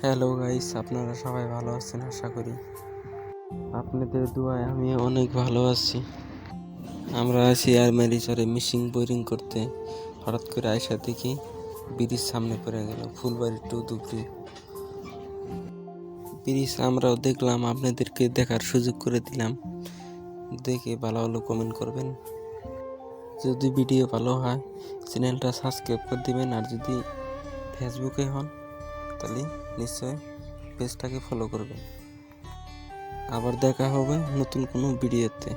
Hello guys আপনারা সবাই ভালো আছেন, আশা করি। আপনাদের দোয়ায় আমি অনেক ভালো আছি। আমরা আছি আর চরে মিশিং বোরিং করতে। হঠাৎ করে আয়সা দেখি ব্রিজ সামনে পড়ে গেল ফুলবাড়ি টু দুবরি ব্রিজ। আমরাও দেখলাম, আপনাদেরকে দেখার সুযোগ করে দিলাম। দেখে ভালো ভালো কমেন্ট করবেন। যদি ভিডিও ভালো হয় চ্যানেলটা সাবস্ক্রাইব করে দিবেন, আর যদি ফেসবুকে হন তাহলে নিশ্চয় পেজটাকে ফলো করবেন। আবার দেখা হবে নতুন কোনো ভিডিওতে।